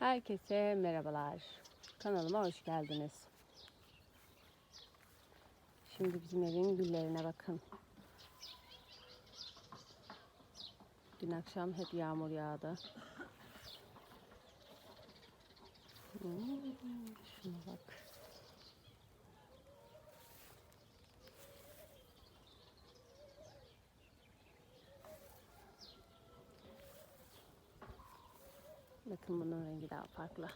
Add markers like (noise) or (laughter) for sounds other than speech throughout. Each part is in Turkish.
Herkese merhabalar. Kanalıma hoş geldiniz. Şimdi bizim evin güllerine bakın. Dün akşam hep yağmur yağdı. Hmm, şuna bak. Bakın bunun rengi daha farklı.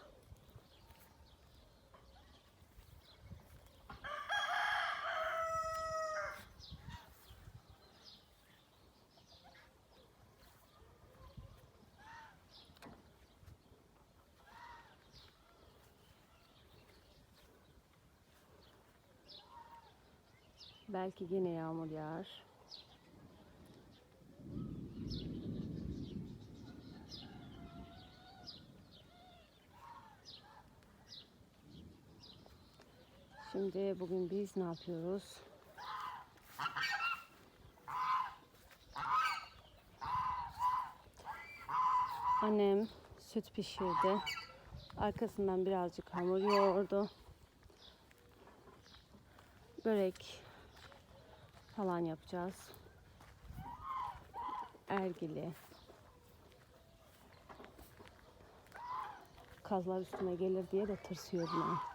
Belki yine yağmur yağar. Şimdi bugün biz ne yapıyoruz? Annem süt pişirdi. Arkasından birazcık hamur yoğurdu. Börek falan yapacağız. Ergili. Kazlar üstüme gelir diye de tırsıyorum ben.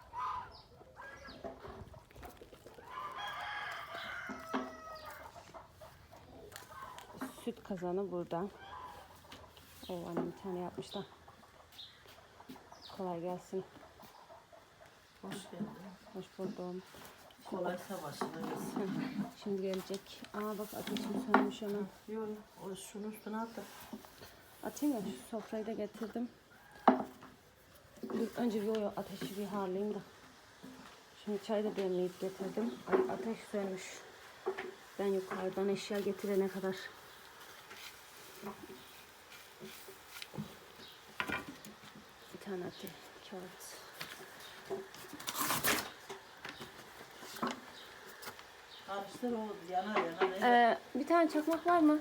Süt kazanı burada. O annem bir tane yapmış da. Kolay gelsin. Hoş geldin. Hoş buldum. Kolaysa başına gelsin. (laughs) Şimdi gelecek. Aa bak ateşim sönmüş ona. Yok, o şunun üstüne at da. Atayım mı? Şu sofrayı da getirdim. Dur, önce bir o ateşi bir harlayayım da. Şimdi çay da demleyip getirdim. Ay ateş sönmüş. Ben yukarıdan eşya getirene kadar. Atayım. Kağıt. Karıştır o yanar yanar. Ee, bir tane çakmak var mı?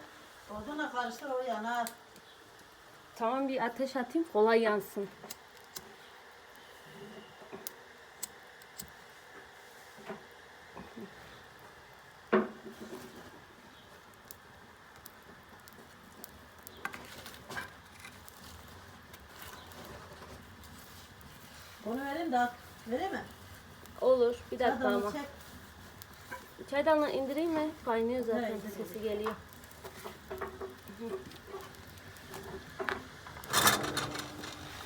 Odana karıştır o yanar. Tamam bir ateş atayım kolay yansın. Vereyim mi? Olur bir dakika Adamı ama. çek. Çaydanla indireyim mi? Kaynıyor zaten Evet, sesi geliyor.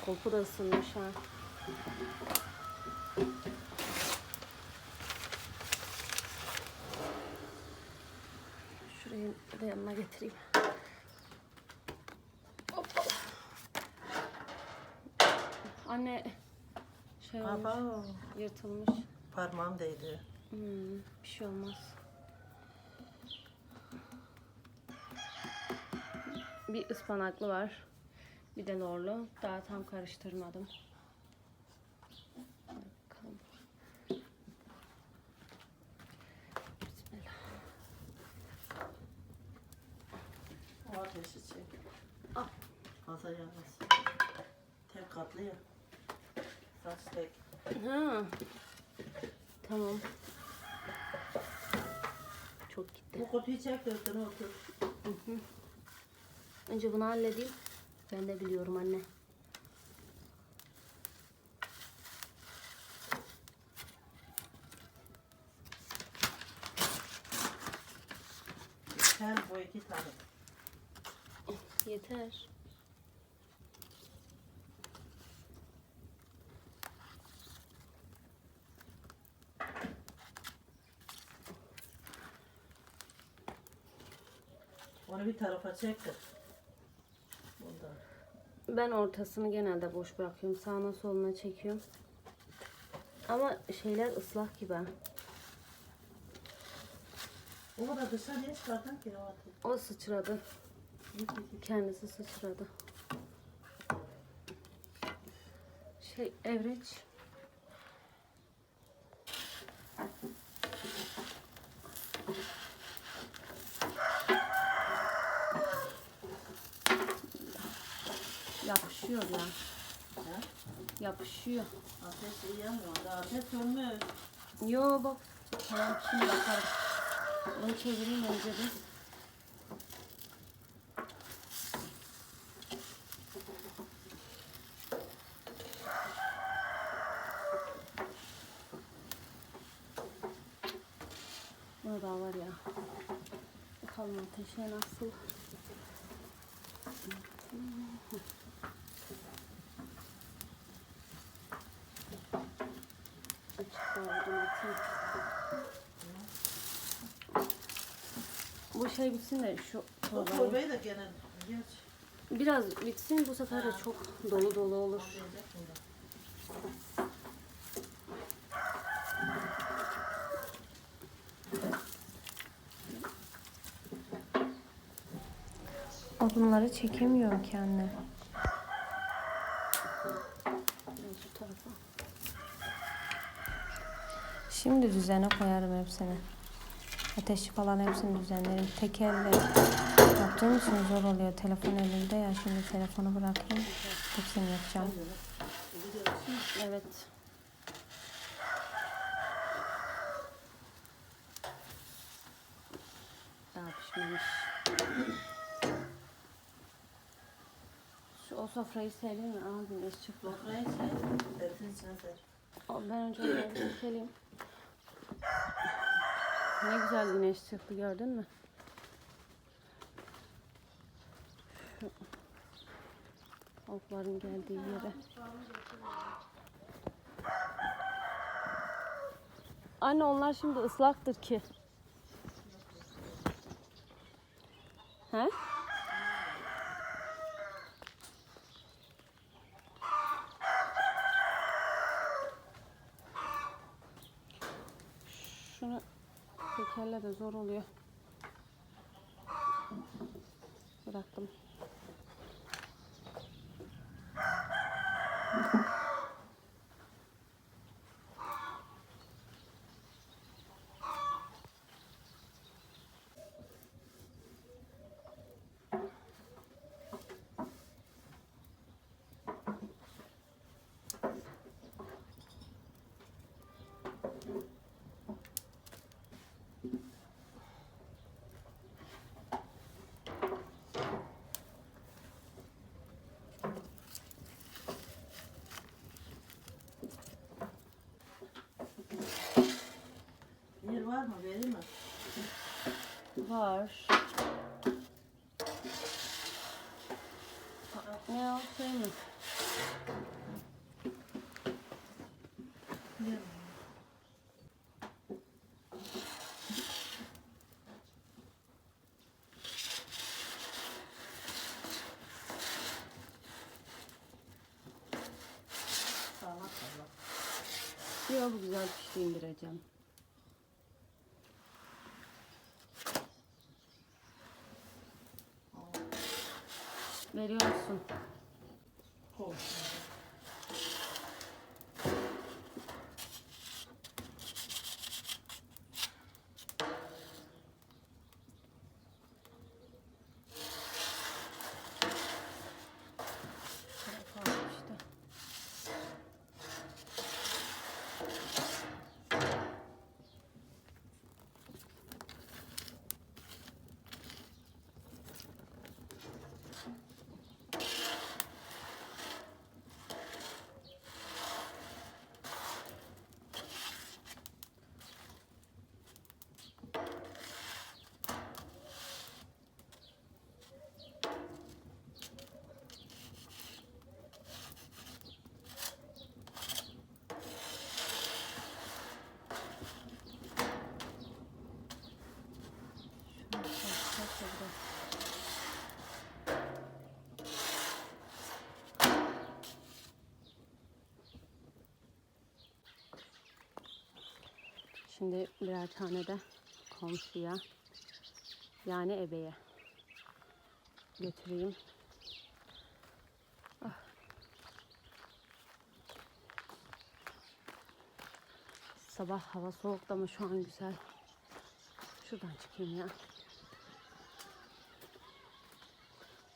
Kolpu da ısınmış ha. Şurayı da yanına getireyim. Hoppala. Anne şey olmuş, Aba. yırtılmış. Parmağım değdi. Hmm, bir şey olmaz. Bir ıspanaklı var. Bir de lorlu. Daha tam karıştırmadım. Bakalım. Bismillah. O ateşi çek. Ah. Fazla yanmaz. Tek katlı ya. Tek. Ha. Tamam. Çok gitti. Bu kutuyu çek üstüne otur. Önce bunu halledeyim. Ben de biliyorum anne. Her bu iki tane. Yeter. Onu bir tarafa çek de. Bundan. Ben ortasını genelde boş bırakıyorum. Sağına soluna çekiyorum. Ama şeyler ıslak gibi. ha. O kadar dışarıya çıkardın ki o sıçradı. Kendisi sıçradı. Şey evreç. Yapışıyor ya. Ha? Yapışıyor. Ateş yanmıyor. Daha ateş sönmüyor. Yo bak. Tamam şimdi bakarım. Onu çevireyim önce bir. Buna daha var ya. Bakalım ateşe nasıl. Açık koydum atayım. Şey bitsin de şu O çorbayı. çorbayı da gene geç. Biraz bitsin bu sefer de çok dolu dolu olur. Odunları çekemiyorum ki anne. Ben şu tarafa. Şimdi düzene koyarım hepsini. Ateşi falan hepsini düzenlerim. Tek elle yaptığım için zor oluyor. Telefon elimde ya. Şimdi telefonu bırakayım. Hepsini yapacağım. Evet. Daha pişmemiş. Şu o sofrayı serin mi? Aa güneş çıktı. Sofrayı. Aa, Ben önce onları çekelim. Ne güzel güneş çıktı gördün mü? Okların geldiği yere. Anne onlar şimdi ıslaktır ki. He? Şunu tekerle de zor oluyor. Bıraktım. Var mı? Vereyim mi? Var. Ne o şey mi? Yer Sağlam sağlam. Yok bu güzel pişti indireceğim. azúcar. Şimdi birer tane de komşuya yani ebeye götüreyim. Ah. Sabah hava soğuktu ama şu an güzel. Şuradan çıkayım ya.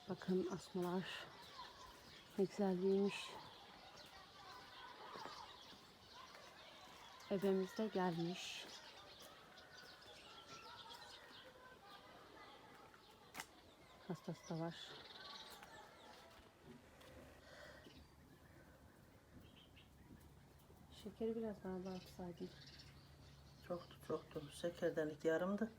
Bakın asmalar ne güzel büyümüş. Ebemiz de gelmiş. Hastası da var. Şekeri biraz daha abartsaydım. Çoktu çoktu. Şekerdenlik yarımdı.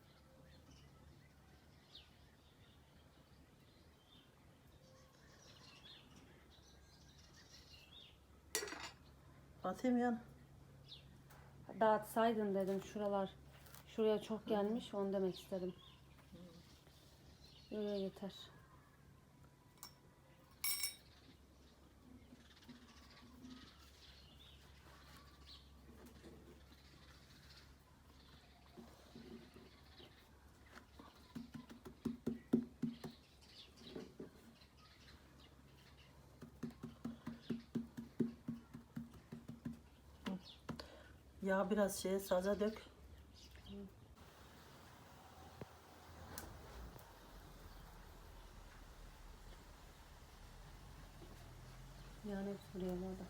Atayım yan. Dağıtsaydın dedim şuralar. Şuraya çok gelmiş onu demek istedim. Öyle yeter. Yağ biraz şeye saza dök. Yani buraya orada.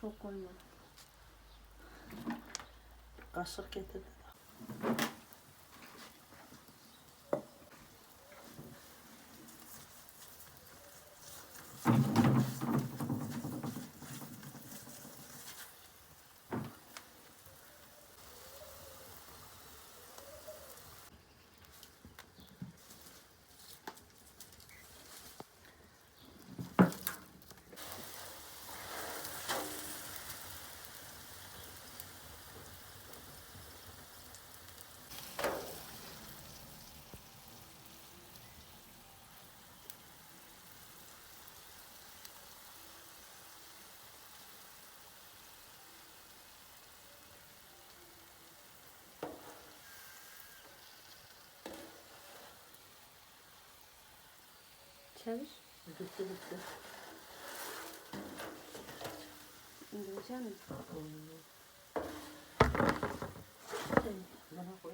Çok koyma. Kaşık getirdi. Çevir. Bitti bitti. İndirecek misin? Bana koy.